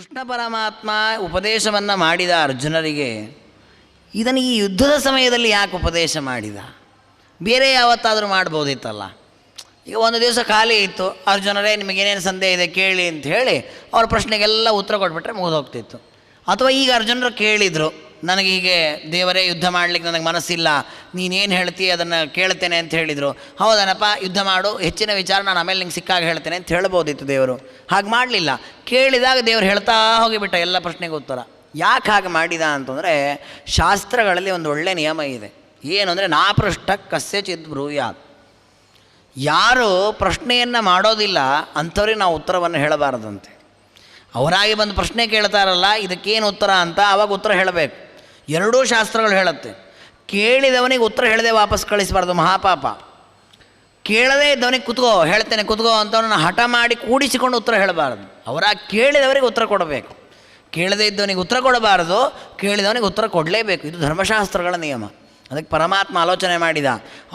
ಕೃಷ್ಣ ಪರಮಾತ್ಮ ಉಪದೇಶವನ್ನು ಮಾಡಿದ ಅರ್ಜುನರಿಗೆ, ಇದನ್ನು ಈ ಯುದ್ಧದ ಸಮಯದಲ್ಲಿ ಯಾಕೆ ಉಪದೇಶ ಮಾಡಿದ? ಬೇರೆ ಯಾವತ್ತಾದರೂ ಮಾಡ್ಬೋದಿತ್ತಲ್ಲ? ಈಗ ಒಂದು ದಿವಸ ಖಾಲಿ ಇತ್ತು, ಅರ್ಜುನರೇ, ನಿಮಗೇನೇನು ಸಂದೇಹ ಇದೆ ಕೇಳಿ ಅಂತ ಹೇಳಿ ಅವ್ರ ಪ್ರಶ್ನೆಗೆಲ್ಲ ಉತ್ತರ ಕೊಟ್ಬಿಟ್ರೆ ಮುಗಿದೋಗ್ತಿತ್ತು. ಅಥವಾ ಈಗ ಅರ್ಜುನರು ಕೇಳಿದರು ನನಗೆ ಹೀಗೆ ದೇವರೇ ಯುದ್ಧ ಮಾಡಲಿಕ್ಕೆ ನನಗೆ ಮನಸ್ಸಿಲ್ಲ, ನೀನೇನು ಹೇಳ್ತೀಯ ಅದನ್ನು ಕೇಳ್ತೇನೆ ಅಂತ ಹೇಳಿದರು. ಹೌದನಪ್ಪ, ಯುದ್ಧ ಮಾಡು, ಹೆಚ್ಚಿನ ವಿಚಾರ ನಾನು ಆಮೇಲೆ ನಿಂಗೆ ಸಿಕ್ಕಾಗ ಹೇಳ್ತೇನೆ ಅಂತ ಹೇಳ್ಬೋದಿತ್ತು ದೇವರು. ಹಾಗೆ ಮಾಡಲಿಲ್ಲ. ಕೇಳಿದಾಗ ದೇವರು ಹೇಳ್ತಾ ಹೋಗಿಬಿಟ್ಟ ಎಲ್ಲ ಪ್ರಶ್ನೆಗೆ ಉತ್ತರ. ಯಾಕೆ ಹಾಗೆ ಮಾಡಿದ ಅಂತಂದರೆ, ಶಾಸ್ತ್ರಗಳಲ್ಲಿ ಒಂದು ಒಳ್ಳೆಯ ನಿಯಮ ಇದೆ. ಏನು ಅಂದರೆ ನಾಪೃಷ್ಟ ಕಸ್ಯಚಿತ್ ಬ್ರೂಯಾತ್. ಯಾರು ಪ್ರಶ್ನೆಯನ್ನು ಮಾಡೋದಿಲ್ಲ, ಅಂಥವ್ರಿಗೆ ನಾವು ಉತ್ತರವನ್ನು ಹೇಳಬಾರದಂತೆ. ಅವರಾಗಿ ಬಂದು ಪ್ರಶ್ನೆ ಕೇಳ್ತಾರಲ್ಲ, ಇದಕ್ಕೇನು ಉತ್ತರ ಅಂತ ಆವಾಗ ಉತ್ತರ ಹೇಳಬೇಕು. ಎರಡೂ ಶಾಸ್ತ್ರಗಳು ಹೇಳುತ್ತೆ. ಕೇಳಿದವನಿಗೆ ಉತ್ತರ ಹೇಳದೆ ವಾಪಸ್ ಕಳಿಸಬಾರ್ದು ಮಹಾಪಾಪ. ಕೇಳದೇ ಇದ್ದವನಿಗೆ ಕುತ್ಕೋ, ಹೇಳ್ತೇನೆ ಕುತ್ಕೋ ಅಂತವನ್ನ ಹಠ ಮಾಡಿ ಕೂಡಿಸಿಕೊಂಡು ಉತ್ತರ ಹೇಳಬಾರ್ದು. ಅವರ ಕೇಳಿದವರಿಗೆ ಉತ್ತರ ಕೊಡಬೇಕು. ಕೇಳದೇ ಇದ್ದವನಿಗೆ ಉತ್ತರ ಕೊಡಬಾರದು, ಕೇಳಿದವನಿಗೆ ಉತ್ತರ ಕೊಡಲೇಬೇಕು. ಇದು ಧರ್ಮಶಾಸ್ತ್ರಗಳ ನಿಯಮ. ಅದಕ್ಕೆ ಪರಮಾತ್ಮ ಆಲೋಚನೆ ಮಾಡಿದ.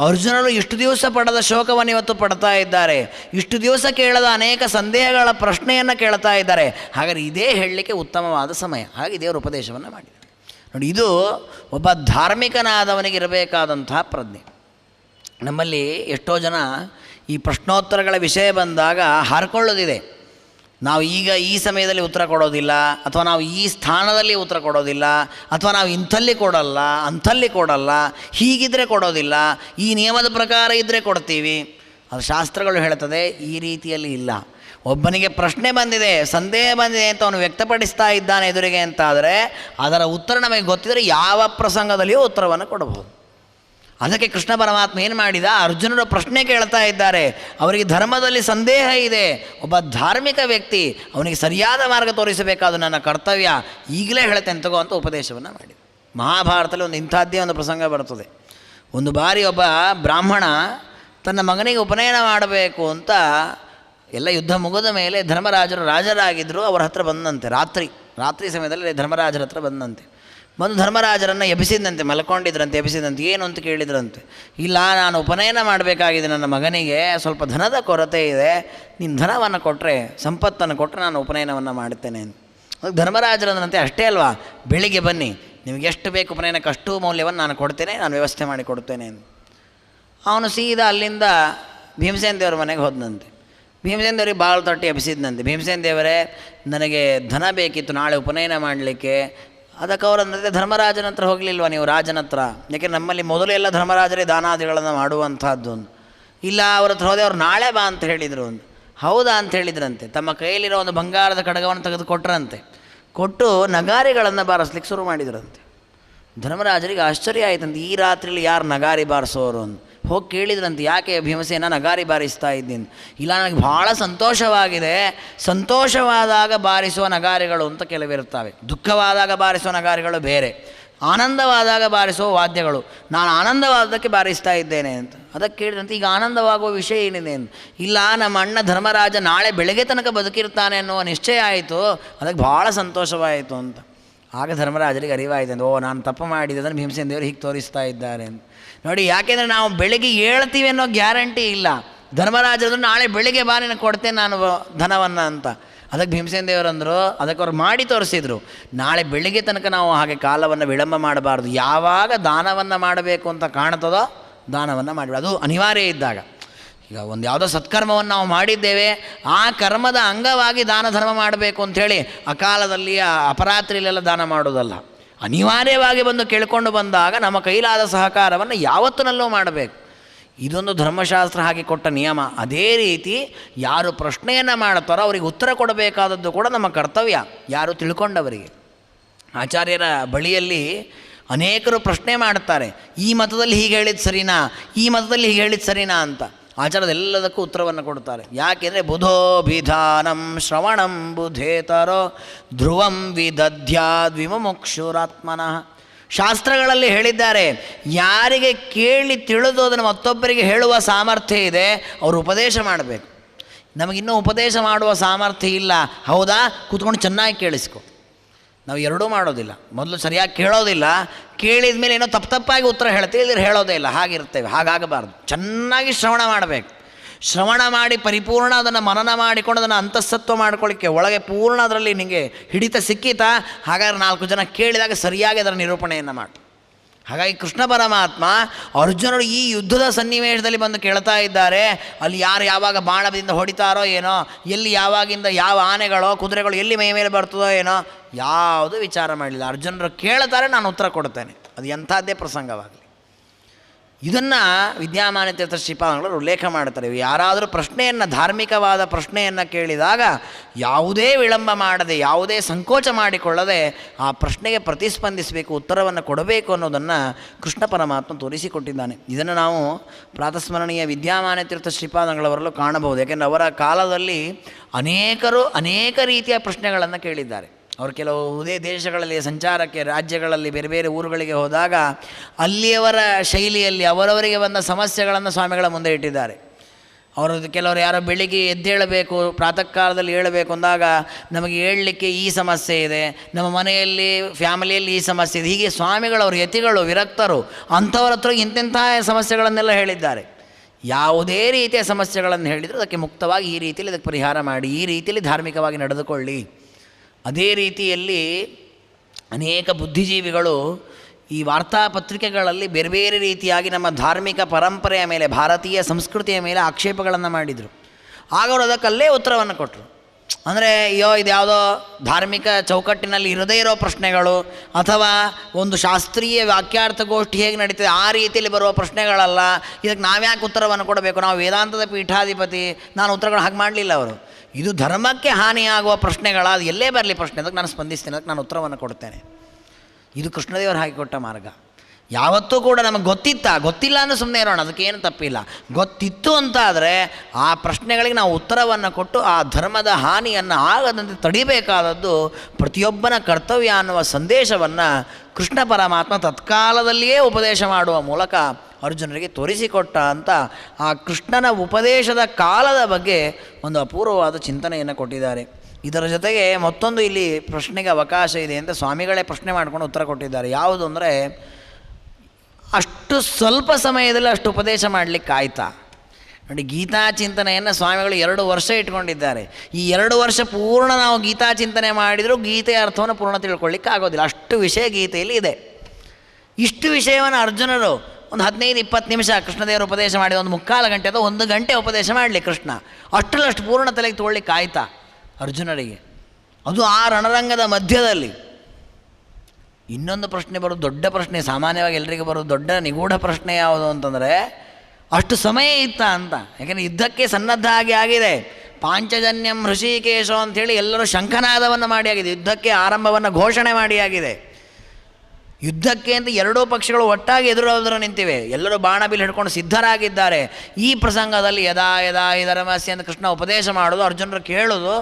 ಅರ್ಜುನರು ಇಷ್ಟು ದಿವಸ ಪಡೆದ ಶೋಕವನ್ನು ಇವತ್ತು ಪಡ್ತಾ ಇದ್ದಾರೆ. ಇಷ್ಟು ದಿವಸ ಕೇಳದ ಅನೇಕ ಸಂದೇಹಗಳ ಪ್ರಶ್ನೆಯನ್ನು ಕೇಳ್ತಾ ಇದ್ದಾರೆ. ಹಾಗಾದರೆ ಇದೇ ಹೇಳಲಿಕ್ಕೆ ಉತ್ತಮವಾದ ಸಮಯ. ಹಾಗೆ ದೇವರು ಉಪದೇಶವನ್ನು ಮಾಡಿದ. ನೋಡಿ, ಇದು ಒಬ್ಬ ಧಾರ್ಮಿಕನಾದವನಿಗೆ ಇರಬೇಕಾದಂತಹ ಪ್ರಜ್ಞೆ. ನಮ್ಮಲ್ಲಿ ಎಷ್ಟೋ ಜನ ಈ ಪ್ರಶ್ನೋತ್ತರಗಳ ವಿಷಯ ಬಂದಾಗ ಹಾರ್ಕೊಳ್ಳೋದಿದೆ. ನಾವು ಈಗ ಈ ಸಮಯದಲ್ಲಿ ಉತ್ತರ ಕೊಡೋದಿಲ್ಲ, ಅಥವಾ ನಾವು ಈ ಸ್ಥಾನದಲ್ಲಿ ಉತ್ತರ ಕೊಡೋದಿಲ್ಲ, ಅಥವಾ ನಾವು ಇಂಥಲ್ಲಿ ಕೊಡಲ್ಲ, ಅಂಥಲ್ಲಿ ಕೊಡಲ್ಲ ಹೀಗಿದ್ದರೆ ಕೊಡೋದಿಲ್ಲ, ಈ ನಿಯಮದ ಪ್ರಕಾರ ಇದ್ದರೆ ಕೊಡ್ತೀವಿ. ಅದು ಶಾಸ್ತ್ರಗಳು ಹೇಳ್ತದೆ ಈ ರೀತಿಯಲ್ಲಿ ಇಲ್ಲ. ಒಬ್ಬನಿಗೆ ಪ್ರಶ್ನೆ ಬಂದಿದೆ, ಸಂದೇಹ ಬಂದಿದೆ ಅಂತ ಅವನು ವ್ಯಕ್ತಪಡಿಸ್ತಾ ಇದ್ದಾನೆ ಎದುರಿಗೆ ಅಂತಾದರೆ, ಅದರ ಉತ್ತರ ನಮಗೆ ಗೊತ್ತಿದ್ದರೆ ಯಾವ ಪ್ರಸಂಗದಲ್ಲಿಯೂ ಉತ್ತರವನ್ನು ಕೊಡಬಹುದು. ಅದಕ್ಕೆ ಕೃಷ್ಣ ಪರಮಾತ್ಮ ಏನು ಮಾಡಿದ? ಅರ್ಜುನರು ಪ್ರಶ್ನೆ ಕೇಳ್ತಾ ಇದ್ದಾರೆ. ಅವರಿಗೆ ಧರ್ಮದಲ್ಲಿ ಸಂದೇಹ ಇದೆ. ಒಬ್ಬ ಧಾರ್ಮಿಕ ವ್ಯಕ್ತಿ ಅವನಿಗೆ ಸರಿಯಾದ ಮಾರ್ಗ ತೋರಿಸಬೇಕಾದ ನನ್ನ ಕರ್ತವ್ಯ, ಈಗಲೇ ಹೇಳ್ತೇನೆ ತಗೋ ಅಂತ ಉಪದೇಶವನ್ನು ಮಾಡಿದೆ. ಮಹಾಭಾರತದಲ್ಲಿ ಒಂದು ಇಂಥದ್ದೇ ಒಂದು ಪ್ರಸಂಗ ಬರ್ತದೆ. ಒಂದು ಬಾರಿ ಒಬ್ಬ ಬ್ರಾಹ್ಮಣ ತನ್ನ ಮಗನಿಗೆ ಉಪನಯನ ಮಾಡಬೇಕು ಅಂತ ಎಲ್ಲ ಯುದ್ಧ ಮುಗಿದ ಮೇಲೆ ಧರ್ಮರಾಜರು ರಾಜರಾಗಿದ್ದರು ಅವರ ಹತ್ರ ಬಂದಂತೆ. ರಾತ್ರಿ ರಾತ್ರಿ ಸಮಯದಲ್ಲಿ ಧರ್ಮರಾಜರ ಹತ್ರ ಬಂದಂತೆ. ಬಂದು ಧರ್ಮರಾಜರನ್ನು ಎಬ್ಬಿಸಿದಂತೆ ಮಲ್ಕೊಂಡಿದ್ರಂತೆ ಎಬ್ಬಿಸಿದಂತೆ ಏನು ಅಂತ ಕೇಳಿದ್ರಂತೆ. ಇಲ್ಲ, ನಾನು ಉಪನಯನ ಮಾಡಬೇಕಾಗಿದೆ ನನ್ನ ಮಗನಿಗೆ, ಸ್ವಲ್ಪ ಧನದ ಕೊರತೆ ಇದೆ, ನೀನು ಧನವನ್ನು ಕೊಟ್ಟರೆ ಸಂಪತ್ತನ್ನು ಕೊಟ್ಟರೆ ನಾನು ಉಪನಯನವನ್ನು ಮಾಡುತ್ತೇನೆ ಅಂತ. ಅದಕ್ಕೆ ಧರ್ಮರಾಜರಂದ್ರಂತೆ ಅಷ್ಟೇ ಅಲ್ವಾ? ಬೆಳಿಗ್ಗೆ ಬನ್ನಿ, ನಿಮಗೆ ಎಷ್ಟು ಬೇಕು ಉಪನಯನಕ್ಕೆ ಅಷ್ಟು ಮೌಲ್ಯವನ್ನು ನಾನು ಕೊಡ್ತೇನೆ, ನಾನು ವ್ಯವಸ್ಥೆ ಮಾಡಿ ಕೊಡ್ತೇನೆ ಅಂತ. ಅವನು ಸೀದಾ ಅಲ್ಲಿಂದ ಭೀಮಸೇನ ದೇವರ ಮನೆಗೆ ಹೋದನಂತೆ. ಭೀಮಸೇನ ದೇವರಿಗೆ ಭಾಳ ತಟ್ಟಿ ಎಬ್ಬಿಸಿದ್ನಂತೆ ಭೀಮಸೇನ ದೇವರೇ, ನನಗೆ ಧನ ಬೇಕಿತ್ತು, ನಾಳೆ ಉಪನಯನ ಮಾಡಲಿಕ್ಕೆ. ಅದಕ್ಕೆ ಅವರಂದ್ರೆ ಧರ್ಮರಾಜನ ಹತ್ರ ಹೋಗಲಿಲ್ವ ನೀವು, ರಾಜನ ಹತ್ರ? ಯಾಕೆ ನಮ್ಮಲ್ಲಿ ಮೊದಲು ಎಲ್ಲ ಧರ್ಮರಾಜರೇ ದಾನಾದಿಗಳನ್ನು ಮಾಡುವಂಥದ್ದು ಒಂದು. ಇಲ್ಲ, ಅವ್ರ ಹತ್ರ ಹೋದೆ ಅವ್ರು ನಾಳೆ ಬಾ ಅಂತ ಹೇಳಿದರು ಒಂದು. ಹೌದಾ ಅಂತ ಹೇಳಿದ್ರಂತೆ. ತಮ್ಮ ಕೈಯಲ್ಲಿರೋ ಒಂದು ಬಂಗಾರದ ಕಡಗವನ್ನು ತೆಗೆದು ಕೊಟ್ಟರಂತೆ ಕೊಟ್ಟು ನಗಾರಿಗಳನ್ನು ಬಾರಿಸ್ಲಿಕ್ಕೆ ಶುರು ಮಾಡಿದ್ರಂತೆ. ಧರ್ಮರಾಜರಿಗೆ ಆಶ್ಚರ್ಯ ಆಯಿತಂತೆ, ಈ ರಾತ್ರಿಯಲ್ಲಿ ಯಾರು ನಗಾರಿ ಬಾರಿಸೋರು ಅಂತ. ಹೋಗಿ ಕೇಳಿದ್ರಂತೆ, ಯಾಕೆ ಭೀಮಸೇನ ನಗಾರಿ ಬಾರಿಸ್ತಾ ಇದ್ದೀನಿ? ಇಲ್ಲ, ನನಗೆ ಭಾಳ ಸಂತೋಷವಾಗಿದೆ. ಸಂತೋಷವಾದಾಗ ಬಾರಿಸುವ ನಗಾರಿಗಳು ಅಂತ ಕೆಲವಿರುತ್ತವೆ. ದುಃಖವಾದಾಗ ಬಾರಿಸುವ ನಗಾರಿಗಳು ಬೇರೆ. ಆನಂದವಾದಾಗ ಬಾರಿಸುವ ವಾದ್ಯಗಳು. ನಾನು ಆನಂದವಾದಕ್ಕೆ ಬಾರಿಸ್ತಾ ಇದ್ದೇನೆ ಅಂತ. ಅದಕ್ಕೆ ಕೇಳಿದಂತೆ ಈಗ ಆನಂದವಾಗುವ ವಿಷಯ ಏನಿದೆ? ಅಂತ. ಇಲ್ಲ, ನಮ್ಮ ಅಣ್ಣ ಧರ್ಮರಾಜ ನಾಳೆ ಬೆಳಗ್ಗೆ ತನಕ ಬದುಕಿರ್ತಾನೆ ಅನ್ನುವ ನಿಶ್ಚಯ ಆಯಿತು. ಅದಕ್ಕೆ ಭಾಳ ಸಂತೋಷವಾಯಿತು ಅಂತ. ಆಗ ಧರ್ಮರಾಜರಿಗೆ ಅರಿವಾಯಿತು ಓ, ನಾನು ತಪ್ಪು ಮಾಡಿದೆ ಅದನ್ನು ಭೀಮಸೇನ ದೇವರು ಹೀಗೆ ತೋರಿಸ್ತಾ ಇದ್ದಾರೆ ಅಂತ. ನೋಡಿ, ಯಾಕೆಂದರೆ ನಾವು ಬೆಳಿಗ್ಗೆ ಹೇಳ್ತೀವಿ ಅನ್ನೋ ಗ್ಯಾರಂಟಿ ಇಲ್ಲ. ಧರ್ಮರಾಜರು ನಾಳೆ ಬೆಳಿಗ್ಗೆ ಬಾರಿನ ಕೊಡ್ತೇನೆ ನಾನು ಧನವನ್ನು ಅಂತ. ಅದಕ್ಕೆ ಭೀಮಸೇನ ದೇವರಂದರು ಅದಕ್ಕೆ ಅವ್ರು ಮಾಡಿ ತೋರಿಸಿದ್ರು. ನಾಳೆ ಬೆಳಿಗ್ಗೆ ತನಕ ನಾವು ಹಾಗೆ ಕಾಲವನ್ನು ವಿಳಂಬ ಮಾಡಬಾರ್ದು. ಯಾವಾಗ ದಾನವನ್ನು ಮಾಡಬೇಕು ಅಂತ ಕಾಣ್ತದೋ ದಾನವನ್ನು ಮಾಡಬಾರ್ದು ಅದು ಅನಿವಾರ್ಯ ಇದ್ದಾಗ. ಈಗ ಒಂದು ಯಾವುದೋ ಸತ್ಕರ್ಮವನ್ನು ನಾವು ಮಾಡಿದ್ದೇವೆ, ಆ ಕರ್ಮದ ಅಂಗವಾಗಿ ದಾನ ಧರ್ಮ ಮಾಡಬೇಕು ಅಂಥೇಳಿ ಅಕಾಲದಲ್ಲಿ, ಆ ಅಪರಾತ್ರಿಲೆಲ್ಲ ದಾನ ಮಾಡೋದಲ್ಲ ಅನಿವಾರ್ಯವಾಗಿ ಬಂದು ಕೇಳಿಕೊಂಡು ಬಂದಾಗ ನಮ್ಮ ಕೈಲಾದ ಸಹಕಾರವನ್ನು ಯಾವತ್ತಿನಲ್ಲೂ ಮಾಡಬೇಕು. ಇದೊಂದು ಧರ್ಮಶಾಸ್ತ್ರ ಹಾಗೆ ಕೊಟ್ಟ ನಿಯಮ. ಅದೇ ರೀತಿ ಯಾರು ಪ್ರಶ್ನೆಯನ್ನು ಮಾಡ್ತಾರೋ ಅವರಿಗೆ ಉತ್ತರ ಕೊಡಬೇಕಾದದ್ದು ಕೂಡ ನಮ್ಮ ಕರ್ತವ್ಯ, ಯಾರು ತಿಳ್ಕೊಂಡವರಿಗೆ. ಆಚಾರ್ಯರ ಬಳಿಯಲ್ಲಿ ಅನೇಕರು ಪ್ರಶ್ನೆ ಮಾಡುತ್ತಾರೆ ಈ ಮತದಲ್ಲಿ ಹೀಗೆ ಹೇಳಿದ್ದು ಸರಿನಾ, ಈ ಮತದಲ್ಲಿ ಹೀಗೆ ಹೇಳಿದ್ದು ಸರಿನಾ ಅಂತ. ಆಚಾರದೆಲ್ಲದಕ್ಕೂ ಉತ್ತರವನ್ನು ಕೊಡುತ್ತಾರೆ. ಯಾಕೆಂದರೆ ಬುಧೋ ವಿಧಾನಂ ಶ್ರವಣಂ ಬುಧೇತರೋ ಧ್ರುವಂ ವಿದಧ್ಯಾದ್ ವಿಮುಕ್ಷುರಾತ್ಮನಃ ಶಾಸ್ತ್ರಗಳಲ್ಲಿ ಹೇಳಿದ್ದಾರೆ, ಯಾರಿಗೆ ಕೇಳಿ ತಿಳಿದು ಅದನ್ನು ಮತ್ತೊಬ್ಬರಿಗೆ ಹೇಳುವ ಸಾಮರ್ಥ್ಯ ಇದೆ, ಅವರು ಉಪದೇಶ ಮಾಡಬೇಕು. ನಮಗಿನ್ನೂ ಉಪದೇಶ ಮಾಡುವ ಸಾಮರ್ಥ್ಯ ಇಲ್ಲ. ಹೌದಾ? ಕೂತ್ಕೊಂಡು ಚೆನ್ನಾಗಿ ಕೇಳಿಸ್ಕೊ. ನಾವು ಎರಡೂ ಮಾಡೋದಿಲ್ಲ. ಮೊದಲು ಸರಿಯಾಗಿ ಕೇಳೋದಿಲ್ಲ. ಕೇಳಿದ ಮೇಲೆ ಏನೋ ತಪ್ಪು ತಪ್ಪಾಗಿ ಉತ್ತರ ಹೇಳ್ತೀವಿ ಇದ್ರೆ ಹೇಳೋದೇ ಇಲ್ಲ. ಹಾಗಿರ್ತೇವೆ. ಹಾಗಾಗಬಾರ್ದು. ಚೆನ್ನಾಗಿ ಶ್ರವಣ ಮಾಡಬೇಕು. ಶ್ರವಣ ಮಾಡಿ ಪರಿಪೂರ್ಣ ಅದನ್ನು ಮನನ ಮಾಡಿಕೊಂಡು ಅದನ್ನು ಅಂತಸ್ತತ್ವ ಮಾಡ್ಕೊಳ್ಳಿಕ್ಕೆ ಒಳಗೆ ಪೂರ್ಣ ಅದರಲ್ಲಿ ನಿಮಗೆ ಹಿಡಿತ ಸಿಕ್ಕಿತಾ, ಹಾಗಾದ್ರೆ ನಾಲ್ಕು ಜನ ಕೇಳಿದಾಗ ಸರಿಯಾಗಿ ಅದರ ನಿರೂಪಣೆಯನ್ನು ಮಾಡಿ. ಹಾಗಾಗಿ ಕೃಷ್ಣ ಪರಮಾತ್ಮ ಅರ್ಜುನರು ಈ ಯುದ್ಧದ ಸನ್ನಿವೇಶದಲ್ಲಿ ಬಂದು ಕೇಳ್ತಾ ಇದ್ದಾರೆ, ಅಲ್ಲಿ ಯಾರು ಯಾವಾಗ ಬಾಣದಿಂದ ಹೊಡಿತಾರೋ ಏನೋ, ಎಲ್ಲಿ ಯಾವಾಗಿಂದ ಯಾವ ಆನೆಗಳೋ, ಕುದುರೆಗಳು ಎಲ್ಲಿ ಮೈ ಮೇಲೆ ಬರ್ತದೋ ಏನೋ, ಯಾವುದು ವಿಚಾರ ಮಾಡಲಿಲ್ಲ. ಅರ್ಜುನರು ಕೇಳ್ತಾರೆ, ನಾನು ಉತ್ತರ ಕೊಡ್ತೇನೆ. ಅದು ಎಂಥದ್ದೇ ಪ್ರಸಂಗವಾಗಲಿ. ಇದನ್ನು ವಿದ್ಯಾಮಾನ ತೀರ್ಥ ಶ್ರೀಪಾದಂಗಳರು ಉಲ್ಲೇಖ ಮಾಡ್ತಾರೆ. ಯಾರಾದರೂ ಪ್ರಶ್ನೆಯನ್ನು, ಧಾರ್ಮಿಕವಾದ ಪ್ರಶ್ನೆಯನ್ನು ಕೇಳಿದಾಗ ಯಾವುದೇ ವಿಳಂಬ ಮಾಡದೆ, ಯಾವುದೇ ಸಂಕೋಚ ಮಾಡಿಕೊಳ್ಳದೆ ಆ ಪ್ರಶ್ನೆಗೆ ಪ್ರತಿಸ್ಪಂದಿಸಬೇಕು, ಉತ್ತರವನ್ನು ಕೊಡಬೇಕು ಅನ್ನೋದನ್ನು ಕೃಷ್ಣ ಪರಮಾತ್ಮ ತೋರಿಸಿಕೊಟ್ಟಿದ್ದಾನೆ. ಇದನ್ನು ನಾವು ಪ್ರಾತಸ್ಮರಣೀಯ ವಿದ್ಯಾಮಾನ ತೀರ್ಥ ಶ್ರೀಪಾದಂಗಳವರಲ್ಲೂ ಕಾಣಬಹುದು. ಯಾಕೆಂದರೆ ಅವರ ಕಾಲದಲ್ಲಿ ಅನೇಕರು ಅನೇಕ ರೀತಿಯ ಪ್ರಶ್ನೆಗಳನ್ನು ಕೇಳಿದ್ದಾರೆ. ಅವರು ಕೆಲವು ಉದೇ ದೇಶಗಳಲ್ಲಿ, ಸಂಚಾರಕ್ಕೆ, ರಾಜ್ಯಗಳಲ್ಲಿ, ಬೇರೆ ಬೇರೆ ಊರುಗಳಿಗೆ ಹೋದಾಗ ಅಲ್ಲಿಯವರ ಶೈಲಿಯಲ್ಲಿ ಅವರವರಿಗೆ ಬಂದ ಸಮಸ್ಯೆಗಳನ್ನು ಸ್ವಾಮಿಗಳ ಮುಂದೆ ಇಟ್ಟಿದ್ದಾರೆ. ಅವರು ಕೆಲವರು ಯಾರೋ ಬೆಳಿಗ್ಗೆ ಎದ್ದೇಳಬೇಕು ಪ್ರಾತಃ ಕಾಲದಲ್ಲಿ ಏಳಬೇಕು ಅಂದಾಗ ನಮಗೆ ಹೇಳಲಿಕ್ಕೆ ಈ ಸಮಸ್ಯೆ ಇದೆ, ನಮ್ಮ ಮನೆಯಲ್ಲಿ, ಫ್ಯಾಮಿಲಿಯಲ್ಲಿ ಈ ಸಮಸ್ಯೆ ಇದೆ. ಹೀಗೆ ಸ್ವಾಮಿಗಳವರು ಯತಿಗಳು, ವಿರಕ್ತರು, ಅಂಥವ್ರ ಹತ್ರ ಇಂತಿಂತಹ ಸಮಸ್ಯೆಗಳನ್ನೆಲ್ಲ ಹೇಳಿದ್ದಾರೆ. ಯಾವುದೇ ರೀತಿಯ ಸಮಸ್ಯೆಗಳನ್ನು ಹೇಳಿದರೂ ಅದಕ್ಕೆ ಮುಕ್ತವಾಗಿ ಈ ರೀತಿಯಲ್ಲಿ ಅದಕ್ಕೆ ಪರಿಹಾರ ಮಾಡಿ, ಈ ರೀತಿಯಲ್ಲಿ ಧಾರ್ಮಿಕವಾಗಿ ನಡೆದುಕೊಳ್ಳಿ. ಅದೇ ರೀತಿಯಲ್ಲಿ ಅನೇಕ ಬುದ್ಧಿಜೀವಿಗಳು ಈ ವಾರ್ತಾಪತ್ರಿಕೆಗಳಲ್ಲಿ ಬೇರೆ ಬೇರೆ ರೀತಿಯಾಗಿ ನಮ್ಮ ಧಾರ್ಮಿಕ ಪರಂಪರೆಯ ಮೇಲೆ, ಭಾರತೀಯ ಸಂಸ್ಕೃತಿಯ ಮೇಲೆ ಆಕ್ಷೇಪಗಳನ್ನು ಮಾಡಿದರು. ಆಗ ಅವರು ಅದಕ್ಕಲ್ಲೇ ಉತ್ತರವನ್ನು ಕೊಟ್ಟರು ಅಂದರೆ, ಅಯ್ಯೋ ಇದು ಯಾವುದೋ ಧಾರ್ಮಿಕ ಚೌಕಟ್ಟಿನಲ್ಲಿ ಇರದೇ ಇರೋ ಪ್ರಶ್ನೆಗಳು ಅಥವಾ ಒಂದು ಶಾಸ್ತ್ರೀಯ ವಾಕ್ಯಾರ್ಥಗೋಷ್ಠಿ ಹೇಗೆ ನಡೀತದೆ, ಆ ರೀತಿಯಲ್ಲಿ ಬರುವ ಪ್ರಶ್ನೆಗಳಲ್ಲ, ಇದಕ್ಕೆ ನಾವ್ಯಾಕೆ ಉತ್ತರವನ್ನು ಕೊಡಬೇಕು? ನಾವು ವೇದಾಂತದ ಪೀಠಾಧಿಪತಿ, ನಾನು ಉತ್ತರಗಳು ಹಾಗೆ ಮಾಡಲಿಲ್ಲ ಅವರು. ಇದು ಧರ್ಮಕ್ಕೆ ಹಾನಿಯಾಗುವ ಪ್ರಶ್ನೆಗಳ, ಅದು ಎಲ್ಲೇ ಬರಲಿ ಪ್ರಶ್ನೆ, ಅದಕ್ಕೆ ನಾನು ಸ್ಪಂದಿಸ್ತೇನೆ, ಅದಕ್ಕೆ ನಾನು ಉತ್ತರವನ್ನು ಕೊಡ್ತೇನೆ. ಇದು ಕೃಷ್ಣದೇವರು ಹಾಕಿಕೊಟ್ಟ ಮಾರ್ಗ. ಯಾವತ್ತೂ ಕೂಡ ನಮಗೆ ಗೊತ್ತಿತ್ತ, ಗೊತ್ತಿಲ್ಲ ಅಂದರೆ ಸುಮ್ಮನೆ ಇರೋಣ ಅದಕ್ಕೇನು ತಪ್ಪಿಲ್ಲ. ಗೊತ್ತಿತ್ತು ಅಂತ ಆದರೆ ಆ ಪ್ರಶ್ನೆಗಳಿಗೆ ನಾವು ಉತ್ತರವನ್ನು ಕೊಟ್ಟು ಆ ಧರ್ಮದ ಹಾನಿಯನ್ನು ಆಗದಂತೆ ತಡಿಬೇಕಾದದ್ದು ಪ್ರತಿಯೊಬ್ಬನ ಕರ್ತವ್ಯ ಅನ್ನುವ ಸಂದೇಶವನ್ನು ಕೃಷ್ಣ ಪರಮಾತ್ಮ ತತ್ಕಾಲದಲ್ಲಿಯೇ ಉಪದೇಶ ಮಾಡುವ ಮೂಲಕ ಅರ್ಜುನರಿಗೆ ತೋರಿಸಿಕೊಟ್ಟ ಅಂತ ಆ ಕೃಷ್ಣನ ಉಪದೇಶದ ಕಾಲದ ಬಗ್ಗೆ ಒಂದು ಅಪೂರ್ವವಾದ ಚಿಂತನೆಯನ್ನು ಕೊಟ್ಟಿದ್ದಾರೆ. ಇದರ ಜೊತೆಗೆ ಮತ್ತೊಂದು ಇಲ್ಲಿ ಪ್ರಶ್ನೆಗೆ ಅವಕಾಶ ಇದೆ ಅಂತ ಸ್ವಾಮಿಗಳೇ ಪ್ರಶ್ನೆ ಮಾಡ್ಕೊಂಡು ಉತ್ತರ ಕೊಟ್ಟಿದ್ದಾರೆ. ಯಾವುದು ಅಂದರೆ, ಅಷ್ಟು ಸ್ವಲ್ಪ ಸಮಯದಲ್ಲಿ ಅಷ್ಟು ಉಪದೇಶ ಮಾಡಲಿಕ್ಕೆ ಆಯ್ತಾ? ನೋಡಿ, ಗೀತಾ ಚಿಂತನೆಯನ್ನು ಸ್ವಾಮಿಗಳು ಎರಡು ವರ್ಷ ಇಟ್ಕೊಂಡಿದ್ದಾರೆ. ಈ ಎರಡು ವರ್ಷ ಪೂರ್ಣ ನಾವು ಗೀತಾ ಚಿಂತನೆ ಮಾಡಿದರೂ ಗೀತೆಯ ಅರ್ಥವನ್ನು ಪೂರ್ಣ ತಿಳ್ಕೊಳ್ಳಿಕ್ಕೆ ಆಗೋದಿಲ್ಲ. ಅಷ್ಟು ವಿಷಯ ಗೀತೆಯಲ್ಲಿ ಇದೆ. ಇಷ್ಟು ವಿಷಯವನ್ನು ಅರ್ಜುನರು ಒಂದು ಹದಿನೈದು, ಇಪ್ಪತ್ತು ನಿಮಿಷ ಕೃಷ್ಣದೇವರು ಉಪದೇಶ ಮಾಡಿ, ಒಂದು ಮುಕ್ಕಾಲು ಗಂಟೆ ಅದು ಒಂದು ಗಂಟೆ ಉಪದೇಶ ಮಾಡಲಿ ಕೃಷ್ಣ. ಅಷ್ಟರಲ್ಲಷ್ಟು ಪೂರ್ಣ ತಲೆಗೆ ತೊಗೊಳ್ಳಿಕ್ಕೆ ಕಾಯ್ತಾ ಅರ್ಜುನರಿಗೆ. ಅದು ಆ ರಣರಂಗದ ಮಧ್ಯದಲ್ಲಿ. ಇನ್ನೊಂದು ಪ್ರಶ್ನೆ ಬರೋದು ದೊಡ್ಡ ಪ್ರಶ್ನೆ, ಸಾಮಾನ್ಯವಾಗಿ ಎಲ್ಲರಿಗೂ ಬರೋದು ದೊಡ್ಡ ನಿಗೂಢ ಪ್ರಶ್ನೆ ಯಾವುದು ಅಂತಂದರೆ, ಅಷ್ಟು ಸಮಯ ಇತ್ತ ಅಂತ. ಯಾಕೆಂದರೆ ಯುದ್ಧಕ್ಕೆ ಸನ್ನದ್ಧ ಆಗಿ ಆಗಿದೆ. ಪಾಂಚಜನ್ಯಂ ಹೃಷಿಕೇಶ ಅಂಥೇಳಿ ಎಲ್ಲರೂ ಶಂಖನಾದವನ್ನು ಮಾಡಿ ಆಗಿದೆ. ಯುದ್ಧಕ್ಕೆ ಆರಂಭವನ್ನು ಘೋಷಣೆ ಮಾಡಿ ಆಗಿದೆ. ಯುದ್ಧಕ್ಕೆ ಅಂತ ಎರಡೂ ಪಕ್ಷಗಳು ಒಟ್ಟಾಗಿ ಎದುರಾದರೂ ನಿಂತಿವೆ. ಎಲ್ಲರೂ ಬಾಣ ಬಿಲ್ ಹಿಡ್ಕೊಂಡು ಸಿದ್ಧರಾಗಿದ್ದಾರೆ. ಈ ಪ್ರಸಂಗದಲ್ಲಿ ಯದಾ ಯದಾ ಇದರಮಸ್ಯ ಅಂತ ಕೃಷ್ಣ ಉಪದೇಶ ಮಾಡೋದು, ಅರ್ಜುನರು ಕೇಳೋದು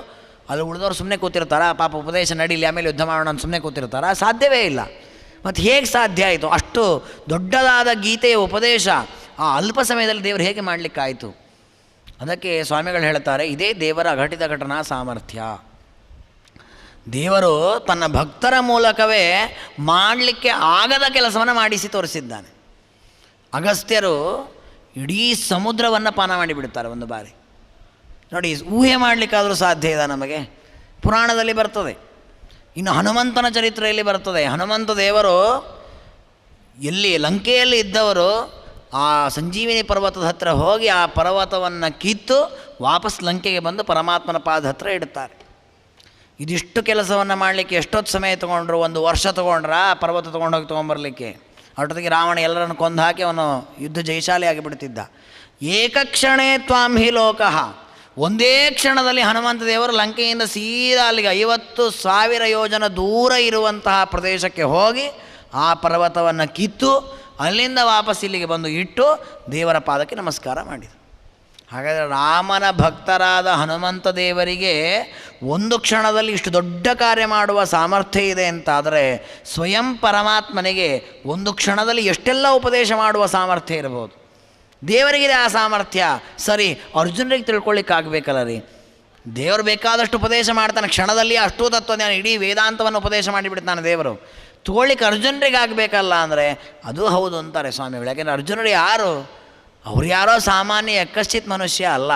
ಅಲ್ಲಿ ಉಳಿದವರು ಸುಮ್ಮನೆ ಕೂತಿರ್ತಾರ? ಪಾಪ ಉಪದೇಶ ನಡೀಲಿ, ಆಮೇಲೆ ಯುದ್ಧ ಮಾಡೋಣ ಅಂತ ಸುಮ್ಮನೆ ಕೂತಿರ್ತಾರ? ಸಾಧ್ಯವೇ ಇಲ್ಲ. ಮತ್ತು ಹೇಗೆ ಸಾಧ್ಯ ಆಯಿತು? ಅಷ್ಟು ದೊಡ್ಡದಾದ ಗೀತೆಯ ಉಪದೇಶ ಆ ಅಲ್ಪ ಸಮಯದಲ್ಲಿ ದೇವರು ಹೇಗೆ ಮಾಡಲಿಕ್ಕಾಯಿತು? ಅದಕ್ಕೆ ಸ್ವಾಮಿಗಳು ಹೇಳ್ತಾರೆ, ಇದೇ ದೇವರ ಅಘಟಿತ ಘಟನಾ ಸಾಮರ್ಥ್ಯ. ದೇವರು ತನ್ನ ಭಕ್ತರ ಮೂಲಕವೇ ಮಾಡಲಿಕ್ಕೆ ಆಗದ ಕೆಲಸವನ್ನು ಮಾಡಿಸಿ ತೋರಿಸಿದ್ದಾನೆ. ಅಗಸ್ತ್ಯರು ಇಡೀ ಸಮುದ್ರವನ್ನು ಪಾನ ಮಾಡಿಬಿಡ್ತಾರೆ ಒಂದು ಬಾರಿ. ನೋಡಿ, ಊಹೆ ಮಾಡಲಿಕ್ಕಾದರೂ ಸಾಧ್ಯ ಇದೆ ನಮಗೆ. ಪುರಾಣದಲ್ಲಿ ಬರ್ತದೆ. ಇನ್ನು ಹನುಮಂತನ ಚರಿತ್ರೆಯಲ್ಲಿ ಬರ್ತದೆ. ಹನುಮಂತ ದೇವರು ಎಲ್ಲಿ ಲಂಕೆಯಲ್ಲಿ ಇದ್ದವರು ಆ ಸಂಜೀವಿನಿ ಪರ್ವತದ ಹತ್ತಿರ ಹೋಗಿ ಆ ಪರ್ವತವನ್ನು ಕಿತ್ತು ವಾಪಸ್ ಲಂಕೆಗೆ ಬಂದು ಪರಮಾತ್ಮನ ಪಾದ ಹತ್ತಿರ ಇಡುತ್ತಾರೆ ಇದಿಷ್ಟು ಕೆಲಸವನ್ನು ಮಾಡಲಿಕ್ಕೆ ಎಷ್ಟೊತ್ತು ಸಮಯ ತೊಗೊಂಡ್ರು? ಒಂದು ವರ್ಷ ತೊಗೊಂಡ್ರ? ಪರ್ವತ ತೊಗೊಂಡೋಗಿ ತೊಗೊಂಬರ್ಲಿಕ್ಕೆ? ಅಷ್ಟೊತ್ತಿಗೆ ರಾವಣ ಎಲ್ಲರನ್ನು ಕೊಂದು ಹಾಕಿ ಅವನು ಯುದ್ಧ ಜಯಶಾಲಿ ಆಗಿಬಿಡ್ತಿದ್ದ. ಏಕಕ್ಷಣೇ ತ್ವಾಂ ಹಿ ಲೋಕಃ. ಒಂದೇ ಕ್ಷಣದಲ್ಲಿ ಹನುಮಂತ ದೇವರು ಲಂಕೆಯಿಂದ ಸೀದಾ ಅಲ್ಲಿಗೆ ಐವತ್ತು ಸಾವಿರ ಯೋಜನ ದೂರ ಇರುವಂತಹ ಪ್ರದೇಶಕ್ಕೆ ಹೋಗಿ ಆ ಪರ್ವತವನ್ನು ಕಿತ್ತು ಅಲ್ಲಿಂದ ವಾಪಸ್ ಇಲ್ಲಿಗೆ ಬಂದು ಇಟ್ಟು ದೇವರ ಪಾದಕ್ಕೆ ನಮಸ್ಕಾರ ಮಾಡಿದರು ಹಾಗಾದರೆ ರಾಮನ ಭಕ್ತರಾದ ಹನುಮಂತ ದೇವರಿಗೆ ಒಂದು ಕ್ಷಣದಲ್ಲಿ ಇಷ್ಟು ದೊಡ್ಡ ಕಾರ್ಯ ಮಾಡುವ ಸಾಮರ್ಥ್ಯ ಇದೆ ಅಂತಾದರೆ ಸ್ವಯಂ ಪರಮಾತ್ಮನಿಗೆ ಒಂದು ಕ್ಷಣದಲ್ಲಿ ಎಷ್ಟೆಲ್ಲ ಉಪದೇಶ ಮಾಡುವ ಸಾಮರ್ಥ್ಯ ಇರಬಹುದು. ದೇವರಿಗಿದೆ ಆ ಸಾಮರ್ಥ್ಯ. ಸರಿ, ಅರ್ಜುನರಿಗೆ ತಿಳ್ಕೊಳ್ಳಿಕ್ಕಾಗಬೇಕಲ್ಲ ರೀ. ದೇವರು ಬೇಕಾದಷ್ಟು ಉಪದೇಶ ಮಾಡ್ತಾನೆ. ಕ್ಷಣದಲ್ಲಿ ಅಷ್ಟೂ ತತ್ವಜ್ಞಾನ ಇಡೀ ವೇದಾಂತವನ್ನು ಉಪದೇಶ ಮಾಡಿಬಿಡ್ತಾನೆ ದೇವರು. ತಗೊಳ್ಳಿಕ್ಕೆ ಅರ್ಜುನರಿಗಾಗಬೇಕಲ್ಲ ಅಂದರೆ, ಅದು ಹೌದು ಅಂತಾರೆ ಸ್ವಾಮಿಗಳು. ಯಾಕೆಂದರೆ ಅರ್ಜುನರು ಯಾರು? ಅವ್ರು ಯಾರೋ ಸಾಮಾನ್ಯ ಯಕ್ಕಶ್ಚಿತ್ ಮನುಷ್ಯ ಅಲ್ಲ.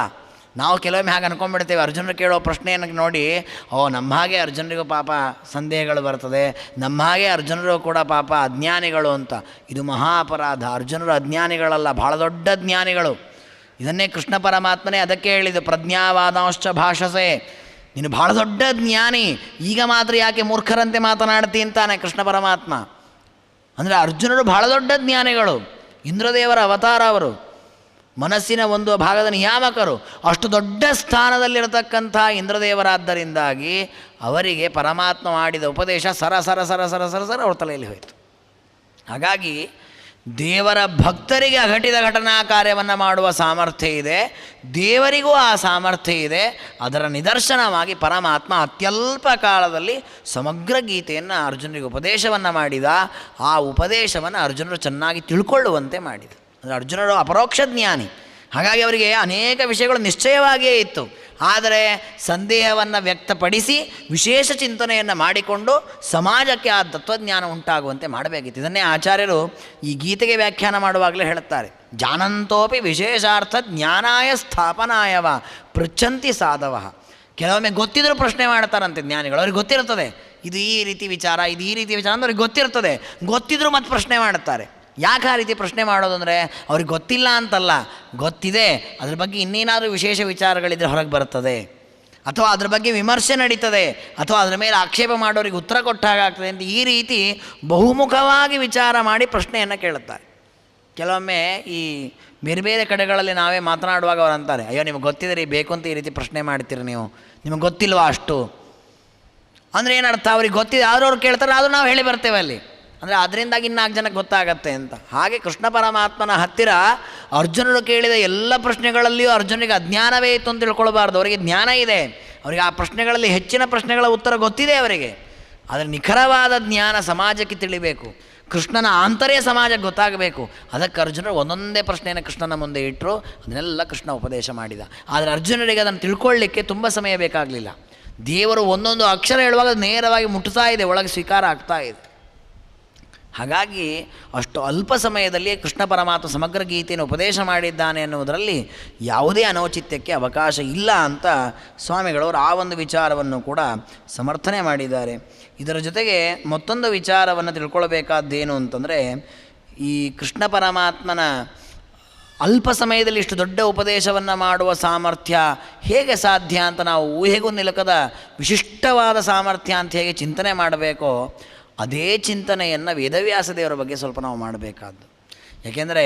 ನಾವು ಕೆಲವೊಮ್ಮೆ ಹಾಗೆ ಅನ್ಕೊಂಡ್ಬಿಡ್ತೇವೆ. ಅರ್ಜುನರು ಕೇಳೋ ಪ್ರಶ್ನೆಯನ್ನು ನೋಡಿ, ಓ, ನಮ್ಮ ಹಾಗೆ ಅರ್ಜುನರಿಗೂ ಪಾಪ ಸಂದೇಹಗಳು ಬರ್ತದೆ, ನಮ್ಮ ಹಾಗೆ ಅರ್ಜುನರು ಕೂಡ ಪಾಪ ಅಜ್ಞಾನಿಗಳು ಅಂತ. ಇದು ಮಹಾ ಅಪರಾಧ. ಅರ್ಜುನರು ಅಜ್ಞಾನಿಗಳಲ್ಲ ಭಾಳ ದೊಡ್ಡ ಜ್ಞಾನಿಗಳು ಇದನ್ನೇ ಕೃಷ್ಣ ಪರಮಾತ್ಮನೇ ಅದಕ್ಕೆ ಹೇಳಿದ್ದು ಪ್ರಜ್ಞಾವಾದಾಂಶ ಭಾಷಸೆ. ನೀನು ಭಾಳ ದೊಡ್ಡ ಜ್ಞಾನಿ ಈಗ ಮಾತ್ರ ಯಾಕೆ ಮೂರ್ಖರಂತೆ ಮಾತನಾಡ್ತಿ ಅಂತಾನೆ ಕೃಷ್ಣ ಪರಮಾತ್ಮ. ಅಂದರೆ ಅರ್ಜುನರು ಭಾಳ ದೊಡ್ಡ ಜ್ಞಾನಿಗಳು ಇಂದ್ರದೇವರ ಅವತಾರ ಅವರು. ಮನಸ್ಸಿನ ಒಂದು ಭಾಗದ ನಿಯಾಮಕರು ಅಷ್ಟು ದೊಡ್ಡ ಸ್ಥಾನದಲ್ಲಿರತಕ್ಕಂಥ ಇಂದ್ರದೇವರಾದ್ದರಿಂದಾಗಿ ಅವರಿಗೆ ಪರಮಾತ್ಮ ಮಾಡಿದ ಉಪದೇಶ ಸರ ಸರ ಸರ ಸರ ಸರ ಸರ ಅವ್ರ ತಲೆಯಲ್ಲಿ ಹೋಯಿತು. ಹಾಗಾಗಿ ದೇವರ ಭಕ್ತರಿಗೆ ಅಘಟಿತ ಘಟನಾ ಕಾರ್ಯವನ್ನು ಮಾಡುವ ಸಾಮರ್ಥ್ಯ ಇದೆ, ದೇವರಿಗೂ ಆ ಸಾಮರ್ಥ್ಯ ಇದೆ, ಅದರ ನಿದರ್ಶನವಾಗಿ ಪರಮಾತ್ಮ ಅತ್ಯಲ್ಪ ಕಾಲದಲ್ಲಿ ಸಮಗ್ರ ಗೀತೆಯನ್ನು ಅರ್ಜುನರಿಗೆ ಉಪದೇಶವನ್ನು ಮಾಡಿದ, ಆ ಉಪದೇಶವನ್ನು ಅರ್ಜುನರು ಚೆನ್ನಾಗಿ ತಿಳ್ಕೊಳ್ಳುವಂತೆ ಮಾಡಿದ. ಅರ್ಜುನರು ಅಪರೋಕ್ಷ ಜ್ಞಾನಿ. ಹಾಗಾಗಿ ಅವರಿಗೆ ಅನೇಕ ವಿಷಯಗಳು ನಿಶ್ಚಯವಾಗಿಯೇ ಇತ್ತು. ಆದರೆ ಸಂದೇಹವನ್ನು ವ್ಯಕ್ತಪಡಿಸಿ ವಿಶೇಷ ಚಿಂತನೆಯನ್ನು ಮಾಡಿಕೊಂಡು ಸಮಾಜಕ್ಕೆ ಆ ತತ್ವಜ್ಞಾನ ಉಂಟಾಗುವಂತೆ ಮಾಡಬೇಕಿತ್ತು. ಇದನ್ನೇ ಆಚಾರ್ಯರು ಈ ಗೀತೆಗೆ ವ್ಯಾಖ್ಯಾನ ಮಾಡುವಾಗಲೇ ಹೇಳುತ್ತಾರೆ. ಜಾನಂತೋಪಿ ವಿಶೇಷಾರ್ಥ ಜ್ಞಾನಾಯ ಸ್ಥಾಪನಾಯವ ಪೃಚ್ಛಂತಿ ಸಾಧವ. ಕೆಲವೊಮ್ಮೆ ಗೊತ್ತಿದ್ದರೂ ಪ್ರಶ್ನೆ ಮಾಡ್ತಾರಂತೆ ಜ್ಞಾನಿಗಳು. ಅವ್ರಿಗೆ ಗೊತ್ತಿರ್ತದೆ ಇದು ಈ ರೀತಿ ವಿಚಾರ, ಇದು ಈ ರೀತಿ ವಿಚಾರ ಅಂದ್ರೆ ಅವ್ರಿಗೆ ಗೊತ್ತಿರ್ತದೆ ಗೊತ್ತಿದ್ದರೂ ಮತ್ತೆ ಪ್ರಶ್ನೆ ಮಾಡುತ್ತಾರೆ ಯಾಕೆ ಆ ರೀತಿ ಪ್ರಶ್ನೆ ಮಾಡೋದು ಅಂದರೆ ಅವ್ರಿಗೆ ಗೊತ್ತಿಲ್ಲ ಅಂತಲ್ಲ. ಗೊತ್ತಿದೆ. ಅದ್ರ ಬಗ್ಗೆ ಇನ್ನೇನಾದರೂ ವಿಶೇಷ ವಿಚಾರಗಳಿದ್ರೆ ಹೊರಗೆ ಬರ್ತದೆ ಅಥವಾ ಅದ್ರ ಬಗ್ಗೆ ವಿಮರ್ಶೆ ನಡೀತದೆ. ಅಥವಾ ಅದರ ಮೇಲೆ ಆಕ್ಷೇಪ ಮಾಡೋರಿಗೆ ಉತ್ತರ ಕೊಟ್ಟಾಗ್ತದೆ ಅಂತ ಈ ರೀತಿ ಬಹುಮುಖವಾಗಿ ವಿಚಾರ ಮಾಡಿ ಪ್ರಶ್ನೆಯನ್ನು ಕೇಳುತ್ತಾರೆ. ಕೆಲವೊಮ್ಮೆ ಈ ಬೇರೆ ಬೇರೆ ಕಡೆಗಳಲ್ಲಿ ನಾವೇ ಮಾತನಾಡುವಾಗ ಅವ್ರು ಅಂತಾರೆ, ಅಯ್ಯೋ, ನಿಮಗೆ ಗೊತ್ತಿದೆ ಬೇಕು ಅಂತ ಈ ರೀತಿ ಪ್ರಶ್ನೆ ಮಾಡ್ತೀರಿ ನೀವು. ನಿಮಗೆ ಗೊತ್ತಿಲ್ವಾ ಅಷ್ಟು? ಅಂದರೆ ಏನರ್ಥ? ಅವ್ರಿಗೆ ಗೊತ್ತಿದೆ. ಆದರೂ ಅವ್ರು ಕೇಳ್ತಾರೆ, ಆದರೂ ನಾವು ಹೇಳಿ ಬರ್ತೇವೆ ಅಲ್ಲಿ. ಅಂದರೆ ಅದರಿಂದಾಗಿ ಇನ್ನಾಲ್ಕು ಜನಕ್ಕೆ ಗೊತ್ತಾಗತ್ತೆ ಅಂತ. ಹಾಗೆ ಕೃಷ್ಣ ಪರಮಾತ್ಮನ ಹತ್ತಿರ ಅರ್ಜುನರು ಕೇಳಿದ ಎಲ್ಲ ಪ್ರಶ್ನೆಗಳಲ್ಲಿಯೂ ಅರ್ಜುನಿಗೆ ಅಜ್ಞಾನವೇ ಇತ್ತು ಅಂತ ತಿಳ್ಕೊಳ್ಬಾರ್ದು. ಅವರಿಗೆ ಜ್ಞಾನ ಇದೆ. ಅವರಿಗೆ ಆ ಪ್ರಶ್ನೆಗಳಲ್ಲಿ ಹೆಚ್ಚಿನ ಪ್ರಶ್ನೆಗಳ ಉತ್ತರ ಗೊತ್ತಿದೆ ಅವರಿಗೆ. ಆದರೆ ನಿಖರವಾದ ಜ್ಞಾನ ಸಮಾಜಕ್ಕೆ ತಿಳಿಬೇಕು. ಕೃಷ್ಣನ ಆಂತರ್ಯ ಸಮಾಜಕ್ಕೆ ಗೊತ್ತಾಗಬೇಕು. ಅದಕ್ಕೆ ಅರ್ಜುನರು ಒಂದೊಂದೇ ಪ್ರಶ್ನೆಯನ್ನು ಕೃಷ್ಣನ ಮುಂದೆ ಇಟ್ಟರು ಅದನ್ನೆಲ್ಲ ಕೃಷ್ಣ ಉಪದೇಶ ಮಾಡಿದ. ಆದರೆ ಅರ್ಜುನರಿಗೆ ಅದನ್ನು ತಿಳ್ಕೊಳ್ಳಿಕ್ಕೆ ತುಂಬ ಸಮಯ ಬೇಕಾಗಲಿಲ್ಲ. ದೇವರು ಒಂದೊಂದು ಅಕ್ಷರ ಹೇಳುವಾಗ ನೇರವಾಗಿ ಮುಟ್ತಾ ಇದೆ, ಒಳಗೆ ಸ್ವೀಕಾರ ಆಗ್ತಾ ಇದೆ. ಹಾಗಾಗಿ ಅಷ್ಟು ಅಲ್ಪ ಸಮಯದಲ್ಲಿ ಕೃಷ್ಣ ಪರಮಾತ್ಮ ಸಮಗ್ರ ಗೀತೆಯನ್ನು ಉಪದೇಶ ಮಾಡಿದ್ದಾನೆ ಅನ್ನುವುದರಲ್ಲಿ ಯಾವುದೇ ಅನೌಚಿತ್ಯಕ್ಕೆ ಅವಕಾಶ ಇಲ್ಲ ಅಂತ ಸ್ವಾಮಿಗಳವರು ಆ ಒಂದು ವಿಚಾರವನ್ನು ಕೂಡ ಸಮರ್ಥನೆ ಮಾಡಿದ್ದಾರೆ. ಇದರ ಜೊತೆಗೆ ಮತ್ತೊಂದು ವಿಚಾರವನ್ನು ತಿಳ್ಕೊಳ್ಬೇಕಾದ್ದೇನು ಅಂತಂದರೆ ಈ ಕೃಷ್ಣ ಪರಮಾತ್ಮನ ಅಲ್ಪ ಸಮಯದಲ್ಲಿ ಇಷ್ಟು ದೊಡ್ಡ ಉಪದೇಶವನ್ನು ಮಾಡುವ ಸಾಮರ್ಥ್ಯ ಹೇಗೆ ಸಾಧ್ಯ ಅಂತ ನಾವು ಊಹೆಗೂ ನಿಲುಕದ ವಿಶಿಷ್ಟವಾದ ಸಾಮರ್ಥ್ಯ ಅಂತ ಹೇಗೆ ಚಿಂತನೆ ಮಾಡಬೇಕೋ ಅದೇ ಚಿಂತನೆಯನ್ನು ವೇದವ್ಯಾಸ ದೇವರ ಬಗ್ಗೆ ಸ್ವಲ್ಪ ನಾವು ಮಾಡಬೇಕಾದ್ದು. ಏಕೆಂದರೆ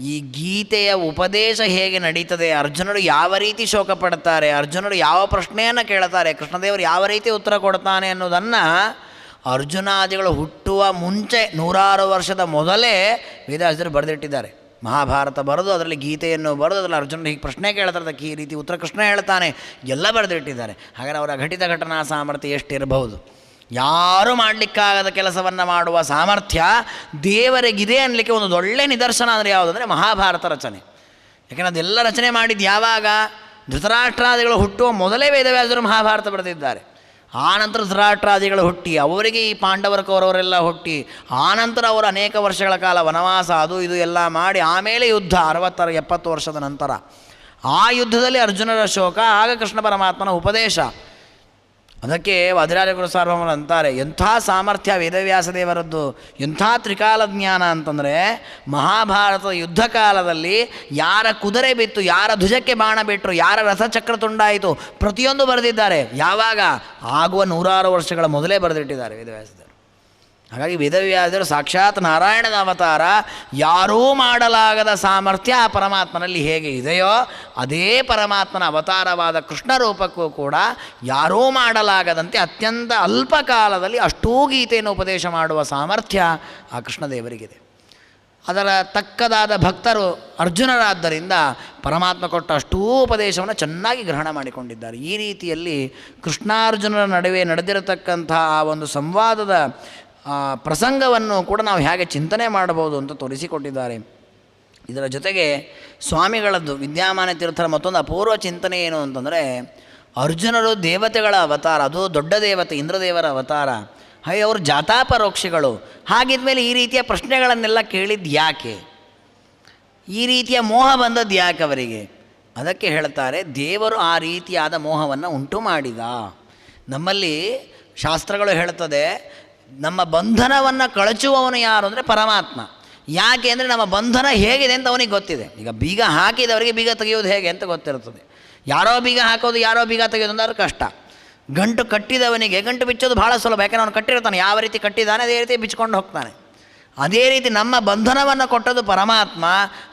ಈ ಗೀತೆಯ ಉಪದೇಶ ಹೇಗೆ ನಡೀತದೆ, ಅರ್ಜುನರು ಯಾವ ರೀತಿ ಶೋಕ ಪಡ್ತಾರೆ, ಅರ್ಜುನರು ಯಾವ ಪ್ರಶ್ನೆಯನ್ನು ಕೇಳ್ತಾರೆ, ಕೃಷ್ಣದೇವರು ಯಾವ ರೀತಿ ಉತ್ತರ ಕೊಡ್ತಾನೆ ಅನ್ನೋದನ್ನು ಅರ್ಜುನಾದಿಗಳು ಹುಟ್ಟುವ ಮುಂಚೆ ನೂರಾರು ವರ್ಷದ ಮೊದಲೇ ವೇದವ್ಯಾಸರು ಬರೆದಿಟ್ಟಿದ್ದಾರೆ. ಮಹಾಭಾರತ ಬರೆದು ಅದರಲ್ಲಿ ಗೀತೆಯನ್ನು ಬರೆದು ಅದರಲ್ಲಿ ಅರ್ಜುನ ಹೀಗೆ ಪ್ರಶ್ನೆ ಕೇಳ್ತಾರೆ, ಅದಕ್ಕೆ ಈ ರೀತಿ ಉತ್ತರ ಕೃಷ್ಣ ಹೇಳ್ತಾನೆ, ಎಲ್ಲ ಬರೆದಿಟ್ಟಿದ್ದಾರೆ. ಹಾಗಾದರೆ ಅವರ ಘಟಿತ ಘಟನಾ ಸಾಮರ್ಥ್ಯ ಎಷ್ಟಿರಬಹುದು? ಯಾರೂ ಮಾಡಲಿಕ್ಕಾಗದ ಕೆಲಸವನ್ನು ಮಾಡುವ ಸಾಮರ್ಥ್ಯ ದೇವರಿಗಿದೆ ಅನ್ನಲಿಕ್ಕೆ ಒಂದು ಒಳ್ಳೆ ನಿದರ್ಶನ ಅಂದರೆ ಯಾವುದಂದರೆ ಮಹಾಭಾರತ ರಚನೆ. ಯಾಕೆಂದರೆ ಅದೆಲ್ಲ ರಚನೆ ಮಾಡಿದ್ದು ಯಾವಾಗ? ಧೃತರಾಷ್ಟ್ರಾದಿಗಳು ಹುಟ್ಟುವ ಮೊದಲೇ ವೇದವ್ಯಾಸರು ಮಹಾಭಾರತ ಬರೆದಿದ್ದಾರೆ. ಆನಂತರ ಧೃತರಾಷ್ಟ್ರಾದಿಗಳು ಹುಟ್ಟಿ, ಅವರಿಗೆ ಈ ಪಾಂಡವರ ಕೌರವರೆಲ್ಲ ಹುಟ್ಟಿ ಆನಂತರ ಅವರು ಅನೇಕ ವರ್ಷಗಳ ಕಾಲ ವನವಾಸ, ಅದು ಇದು ಎಲ್ಲ ಮಾಡಿ, ಆಮೇಲೆ ಯುದ್ಧ ಅರವತ್ತರ, ಎಪ್ಪತ್ತು ವರ್ಷದ ನಂತರ. ಆ ಯುದ್ಧದಲ್ಲಿ ಅರ್ಜುನರ ಶೋಕ, ಆಗ ಕೃಷ್ಣ ಪರಮಾತ್ಮನ ಉಪದೇಶ. ಅದಕ್ಕೆ ವಧುರಾಜಗುರು ಸಾರ್ವಮರು ಅಂತಾರೆ, ಎಂಥ ಸಾಮರ್ಥ್ಯ ವೇದವ್ಯಾಸ ದೇವರದ್ದು, ಎಂಥ ತ್ರಿಕಾಲ ಜ್ಞಾನ ಅಂತಂದರೆ ಮಹಾಭಾರತದ ಯುದ್ಧ ಕಾಲದಲ್ಲಿ ಯಾರ ಕುದುರೆ ಬಿತ್ತು, ಯಾರ ಧ್ವಜಕ್ಕೆ ಬಾಣ ಬಿಟ್ಟರು ಯಾರ ರಥಚಕ್ರ ತುಂಡಾಯಿತು, ಪ್ರತಿಯೊಂದು ಬರೆದಿದ್ದಾರೆ. ಯಾವಾಗ? ಆಗುವ ನೂರಾರು ವರ್ಷಗಳ ಮೊದಲೇ ಬರೆದಿಟ್ಟಿದ್ದಾರೆ ವೇದವ್ಯಾಸದೇವರು ಹಾಗಾಗಿ ವೇದವ್ಯಾಸರು ಸಾಕ್ಷಾತ್ ನಾರಾಯಣನ ಅವತಾರ, ಯಾರೂ ಮಾಡಲಾಗದ ಸಾಮರ್ಥ್ಯ ಆ ಪರಮಾತ್ಮನಲ್ಲಿ ಹೇಗೆ ಇದೆಯೋ ಅದೇ ಪರಮಾತ್ಮನ ಅವತಾರವಾದ ಕೃಷ್ಣ ರೂಪಕ್ಕೂ ಕೂಡ ಯಾರೂ ಮಾಡಲಾಗದಂತೆ ಅತ್ಯಂತ ಅಲ್ಪ ಕಾಲದಲ್ಲಿ ಅಷ್ಟೂ ಗೀತೆಯನ್ನು ಉಪದೇಶ ಮಾಡುವ ಸಾಮರ್ಥ್ಯ ಆ ಕೃಷ್ಣದೇವರಿಗಿದೆ ಅದರ ತಕ್ಕದಾದ ಭಕ್ತರು ಅರ್ಜುನರಾದ್ದರಿಂದ ಪರಮಾತ್ಮ ಕೊಟ್ಟ ಅಷ್ಟೂ ಉಪದೇಶವನ್ನು ಚೆನ್ನಾಗಿ ಗ್ರಹಣ ಮಾಡಿಕೊಂಡಿದ್ದಾರೆ. ಈ ರೀತಿಯಲ್ಲಿ ಕೃಷ್ಣಾರ್ಜುನರ ನಡುವೆ ನಡೆದಿರತಕ್ಕಂತಹ ಆ ಒಂದು ಸಂವಾದದ ಪ್ರಸಂಗವನ್ನು ಕೂಡ ನಾವು ಹೇಗೆ ಚಿಂತನೆ ಮಾಡಬಹುದು ಅಂತ ತೋರಿಸಿಕೊಟ್ಟಿದ್ದಾರೆ. ಇದರ ಜೊತೆಗೆ ಸ್ವಾಮಿಗಳದ್ದು ವಿದ್ಯಾಮಾನ ತೀರ್ಥರ ಮತ್ತೊಂದು ಅಪೂರ್ವ ಚಿಂತನೆ ಏನು ಅಂತಂದರೆ, ಅರ್ಜುನರು ದೇವತೆಗಳ ಅವತಾರ, ಅದು ದೊಡ್ಡ ದೇವತೆ, ಇಂದ್ರದೇವರ ಅವತಾರ, ಹಾಗೆ ಅವರು ಜಾತಾಪರೋಕ್ಷಿಗಳು ಹಾಗಿದ್ಮೇಲೆ ಈ ರೀತಿಯ ಪ್ರಶ್ನೆಗಳನ್ನೆಲ್ಲ ಕೇಳಿದ್ದು ಯಾಕೆ? ಈ ರೀತಿಯ ಮೋಹ ಬಂದದ್ದು ಯಾಕೆ ಅವರಿಗೆ? ಅದಕ್ಕೆ ಹೇಳ್ತಾರೆ, ದೇವರು ಆ ರೀತಿಯಾದ ಮೋಹವನ್ನು ಉಂಟು ಮಾಡಿದ ನಮ್ಮಲ್ಲಿ ಶಾಸ್ತ್ರಗಳು ಹೇಳ್ತದೆ ನಮ್ಮ ಬಂಧನವನ್ನು ಕಳಚುವವನು ಯಾರು ಅಂದರೆ ಪರಮಾತ್ಮ. ಯಾಕೆ ಅಂದರೆ ನಮ್ಮ ಬಂಧನ ಹೇಗಿದೆ ಅಂತ ಅವನಿಗೆ ಗೊತ್ತಿದೆ. ಈಗ ಬೀಗ ಹಾಕಿದವರಿಗೆ ಬೀಗ ತೆಗೆಯೋದು ಹೇಗೆ ಅಂತ ಗೊತ್ತಿರುತ್ತದೆ. ಯಾರೋ ಬೀಗ ಹಾಕೋದು, ಯಾರೋ ಬೀಗ ತೆಗೆಯೋದು ಅಂದ್ರೆ ಕಷ್ಟ. ಗಂಟು ಕಟ್ಟಿದವನಿಗೆ, ಗಂಟು ಬಿಚ್ಚೋದು ಭಾಳ ಸುಲಭ. ಯಾಕಂದ್ರೆ ಅವನು ಕಟ್ಟಿರ್ತಾನೆ, ಯಾವ ರೀತಿ ಕಟ್ಟಿದ್ದಾನೆ ಅದೇ ರೀತಿ ಬಿಚ್ಕೊಂಡು ಹೋಗ್ತಾನೆ. ಅದೇ ರೀತಿ ನಮ್ಮ ಬಂಧನವನ್ನು ಕೊಟ್ಟದ್ದು ಪರಮಾತ್ಮ.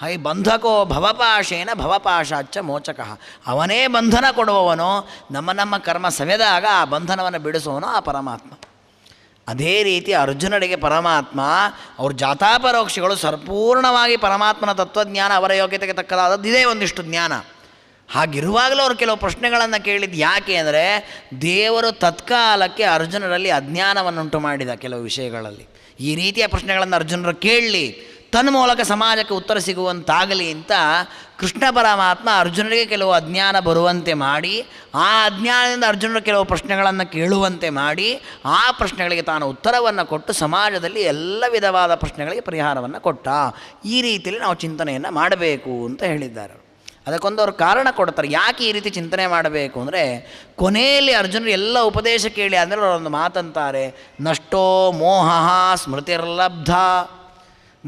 ಹೈ ಬಂಧಕೋ ಭವಪಾಶೇನ ಭವಪಾಶಾಚ್ಛ ಮೋಚಕಃ. ಅವನೇ ಬಂಧನ ಕೊಡುವವನು. ನಮ್ಮ ನಮ್ಮ ಕರ್ಮ ಸವೆದಾಗ ಆ ಬಂಧನವನ್ನು ಬಿಡಿಸುವವನು ಆ ಪರಮಾತ್ಮ. ಅದೇ ರೀತಿ ಅರ್ಜುನರಿಗೆ ಪರಮಾತ್ಮ, ಅವ್ರ ಜಾತಾಪರೋಕ್ಷಿಗಳು ಸಂಪೂರ್ಣವಾಗಿ ಪರಮಾತ್ಮನ ತತ್ವಜ್ಞಾನ, ಅವರ ಯೋಗ್ಯತೆಗೆ ತಕ್ಕದಾದದ್ದು ಇದೇ ಒಂದಿಷ್ಟು ಜ್ಞಾನ. ಹಾಗಿರುವಾಗಲೂ ಅವರು ಕೆಲವು ಪ್ರಶ್ನೆಗಳನ್ನು ಕೇಳಿದ್ದು ಯಾಕೆ ಅಂದರೆ, ದೇವರು ತತ್ಕಾಲಕ್ಕೆ ಅರ್ಜುನರಲ್ಲಿ ಅಜ್ಞಾನವನ್ನುಂಟು ಮಾಡಿದ ಕೆಲವು ವಿಷಯಗಳಲ್ಲಿ. ಈ ರೀತಿಯ ಪ್ರಶ್ನೆಗಳನ್ನು ಅರ್ಜುನರು ಕೇಳಲಿ. ತನ್ನ ಮೂಲಕ ಸಮಾಜಕ್ಕೆ ಉತ್ತರ ಸಿಗುವಂತಾಗಲಿ ಅಂತ ಕೃಷ್ಣ ಪರಮಾತ್ಮ ಅರ್ಜುನರಿಗೆ ಕೆಲವು ಅಜ್ಞಾನ ಬರುವಂತೆ ಮಾಡಿ, ಆ ಅಜ್ಞಾನದಿಂದ ಅರ್ಜುನರು ಕೆಲವು ಪ್ರಶ್ನೆಗಳನ್ನು ಕೇಳುವಂತೆ ಮಾಡಿ, ಆ ಪ್ರಶ್ನೆಗಳಿಗೆ ತಾನು ಉತ್ತರವನ್ನು ಕೊಟ್ಟು ಸಮಾಜದಲ್ಲಿ ಎಲ್ಲ ವಿಧವಾದ ಪ್ರಶ್ನೆಗಳಿಗೆ ಪರಿಹಾರವನ್ನು ಕೊಟ್ಟ. ಈ ರೀತಿಯಲ್ಲಿ ನಾವು ಚಿಂತನೆಯನ್ನು ಮಾಡಬೇಕು ಅಂತ ಹೇಳಿದ್ದಾರೆ ಅದಕ್ಕೊಂದು ಅವರು ಕಾರಣ ಕೊಡ್ತಾರೆ. ಯಾಕೆ ಈ ರೀತಿ ಚಿಂತನೆ ಮಾಡಬೇಕು ಅಂದರೆ, ಕೊನೆಯಲ್ಲಿ ಅರ್ಜುನರು ಎಲ್ಲ ಉಪದೇಶ ಕೇಳಿ ಅಂದರೆ ಅವರೊಂದು ಮಾತಂತಾರೆ. ನಷ್ಟೋ ಮೋಹ ಸ್ಮೃತಿರ್ಲಬ್ಧ.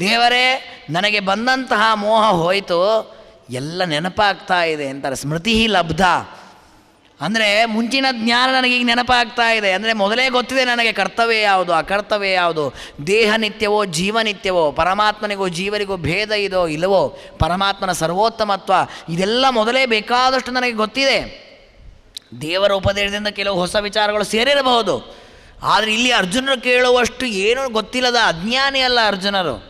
ದೇವರೇ, ನನಗೆ ಬಂದಂತಹ ಮೋಹ ಹೋಯಿತು, ಎಲ್ಲ ನೆನಪಾಗ್ತಾ ಇದೆ ಅಂತಾರೆ. ಸ್ಮೃತಿ ಲಬ್ಧ. ಅಂದರೆ ಮುಂಚಿನ ಜ್ಞಾನ ನನಗೀಗ ನೆನಪಾಗ್ತಾ ಇದೆ. ಅಂದರೆ ಮೊದಲೇ ಗೊತ್ತಿದೆ ನನಗೆ ಕರ್ತವ್ಯ ಯಾವುದು, ಅಕರ್ತವ್ಯ ಯಾವುದು. ದೇಹ ನಿತ್ಯವೋ ಜೀವನಿತ್ಯವೋ ಪರಮಾತ್ಮನಿಗೂ, ಜೀವರಿಗೋ ಭೇದ ಇದೋ ಇಲ್ಲವೋ, ಪರಮಾತ್ಮನ ಸರ್ವೋತ್ತಮತ್ವ, ಇದೆಲ್ಲ ಮೊದಲೇ ಬೇಕಾದಷ್ಟು ನನಗೆ ಗೊತ್ತಿದೆ. ದೇವರ ಉಪದೇಶದಿಂದ ಕೆಲವು ಹೊಸ ವಿಚಾರಗಳು ಸೇರಿರಬಹುದು. ಆದರೆ ಇಲ್ಲಿ ಅರ್ಜುನರು ಕೇಳುವಷ್ಟು ಏನೂ ಗೊತ್ತಿಲ್ಲದ ಅಜ್ಞಾನಿ ಅಲ್ಲ ಅರ್ಜುನರು.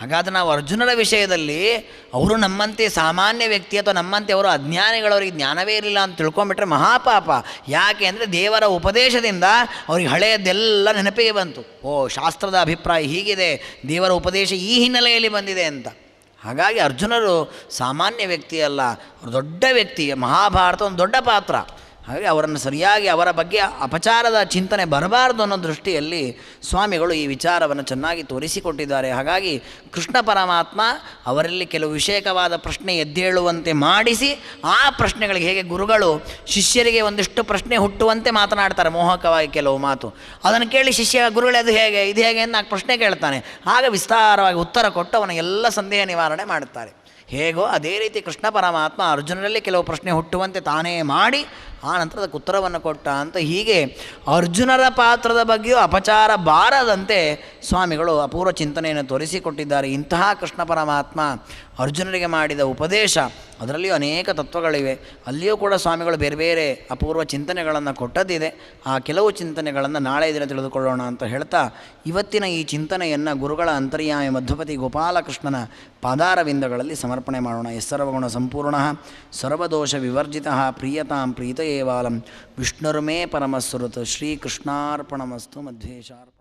ಹಾಗಾದ್ರೆ ನಾವು ಅರ್ಜುನರ ವಿಷಯದಲ್ಲಿ ಅವರು ನಮ್ಮಂತೆ ಸಾಮಾನ್ಯ ವ್ಯಕ್ತಿ ಅಥವಾ ನಮ್ಮಂತೆ ಅವರು ಅಜ್ಞಾನಿಗಳವರಿಗೆ ಜ್ಞಾನವೇ ಇರಲಿಲ್ಲ ಅಂತ ತಿಳ್ಕೊಂಬಿಟ್ರೆ ಮಹಾಪಾಪ. ಯಾಕೆ ಅಂದರೆ ದೇವರ ಉಪದೇಶದಿಂದ ಅವ್ರಿಗೆ ಹಳೆಯದೆಲ್ಲ ನೆನಪಿಗೆ ಬಂತು. ಓ, ಶಾಸ್ತ್ರದ ಅಭಿಪ್ರಾಯ ಹೀಗಿದೆ. ದೇವರ ಉಪದೇಶ ಈ ಹಿನ್ನೆಲೆಯಲ್ಲಿ ಬಂದಿದೆ ಅಂತ. ಹಾಗಾಗಿ ಅರ್ಜುನರು ಸಾಮಾನ್ಯ ವ್ಯಕ್ತಿ ಅಲ್ಲ, ಅವರು ದೊಡ್ಡ ವ್ಯಕ್ತಿ, ಮಹಾಭಾರತ ಒಂದು ದೊಡ್ಡ ಪಾತ್ರ. ಹಾಗೆ ಅವರನ್ನು ಸರಿಯಾಗಿ ಅವರ ಬಗ್ಗೆ ಅಪಚಾರದ ಚಿಂತನೆ ಬರಬಾರದು ಅನ್ನೋ ದೃಷ್ಟಿಯಲ್ಲಿ ಸ್ವಾಮಿಗಳು ಈ ವಿಚಾರವನ್ನು ಚೆನ್ನಾಗಿ ತೋರಿಸಿಕೊಟ್ಟಿದ್ದಾರೆ. ಹಾಗಾಗಿ ಕೃಷ್ಣ ಪರಮಾತ್ಮ ಅವರಲ್ಲಿ ಕೆಲವು ವಿಷಯಕವಾದ ಪ್ರಶ್ನೆ ಎದ್ದೇಳುವಂತೆ ಮಾಡಿಸಿ ಆ ಪ್ರಶ್ನೆಗಳಿಗೆ ಹೇಗೆ ಗುರುಗಳು ಶಿಷ್ಯರಿಗೆ ಒಂದಿಷ್ಟು ಪ್ರಶ್ನೆ ಹುಟ್ಟುವಂತೆ ಮಾತನಾಡ್ತಾರೆ ಮೋಹಕವಾಗಿ ಕೆಲವು ಮಾತು. ಅದನ್ನು ಕೇಳಿ ಶಿಷ್ಯ ಗುರುಗಳೇ ಅದು ಹೇಗೆ, ಇದು ಹೇಗೆ ಅಂತ ನಾಲ್ಕು ಪ್ರಶ್ನೆ ಕೇಳ್ತಾನೆ. ಆಗ ವಿಸ್ತಾರವಾಗಿ ಉತ್ತರ ಕೊಟ್ಟು ಅವನ ಎಲ್ಲ ಸಂದೇಹ ನಿವಾರಣೆ ಮಾಡುತ್ತಾರೆ. ಹೇಗೋ ಅದೇ ರೀತಿ ಕೃಷ್ಣ ಪರಮಾತ್ಮ ಅರ್ಜುನರಲ್ಲಿ ಕೆಲವು ಪ್ರಶ್ನೆ ಹುಟ್ಟುವಂತೆ ತಾನೇ ಮಾಡಿ ಆ ನಂತರ ಅದಕ್ಕೆ ಉತ್ತರವನ್ನು ಕೊಟ್ಟ ಅಂತ ಹೀಗೆ ಅರ್ಜುನರ ಪಾತ್ರದ ಬಗ್ಗೆಯೂ ಅಪಚಾರ ಬಾರದಂತೆ ಸ್ವಾಮಿಗಳು ಅಪೂರ್ವ ಚಿಂತನೆಯನ್ನು ತೋರಿಸಿಕೊಟ್ಟಿದ್ದಾರೆ. ಇಂತಹ ಕೃಷ್ಣ ಪರಮಾತ್ಮ ಅರ್ಜುನರಿಗೆ ಮಾಡಿದ ಉಪದೇಶ, ಅದರಲ್ಲಿಯೂ ಅನೇಕ ತತ್ವಗಳಿವೆ. ಅಲ್ಲಿಯೂ ಕೂಡ ಸ್ವಾಮಿಗಳು ಬೇರೆ ಬೇರೆ ಅಪೂರ್ವ ಚಿಂತನೆಗಳನ್ನು ಕೊಟ್ಟದ್ದಿದೆ. ಆ ಕೆಲವು ಚಿಂತನೆಗಳನ್ನು ನಾಳೆ ದಿನ ತಿಳಿದುಕೊಳ್ಳೋಣ ಅಂತ ಹೇಳ್ತಾ ಇವತ್ತಿನ ಈ ಚಿಂತನೆಯನ್ನು ಗುರುಗಳ ಅಂತರ್ಯಾಮಿ ಮಧ್ವಪತಿ ಗೋಪಾಲಕೃಷ್ಣನ ಪಾದಾರವಿಂದಗಳಲ್ಲಿ ಸಮರ್ಪಣೆ ಮಾಡೋಣ. ಎಸ್ಸರ್ವಗುಣ ಸಂಪೂರ್ಣ, ಸರ್ವದೋಷ ವಿವರ್ಜಿತ, ಪ್ರಿಯತಾಂ एवालं विष्णुर्मे परमस्वरुत श्रीकृष्णार्पणमस्तु मध्वेशार्पण